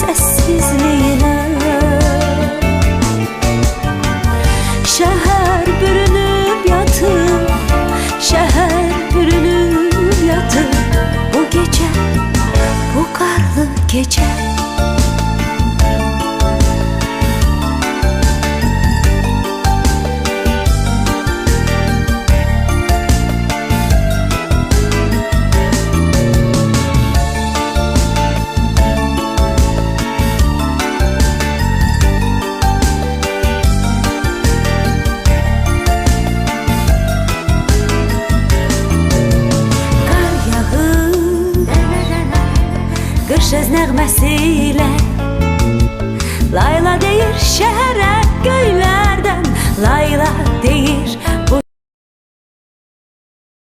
sessizliğine. Şehir bürünüp yatıp Şehir bürünüp yatıp Bu gece, bu karlı gece. Qış öz nəğməsi ilə Layla deyir şəhərə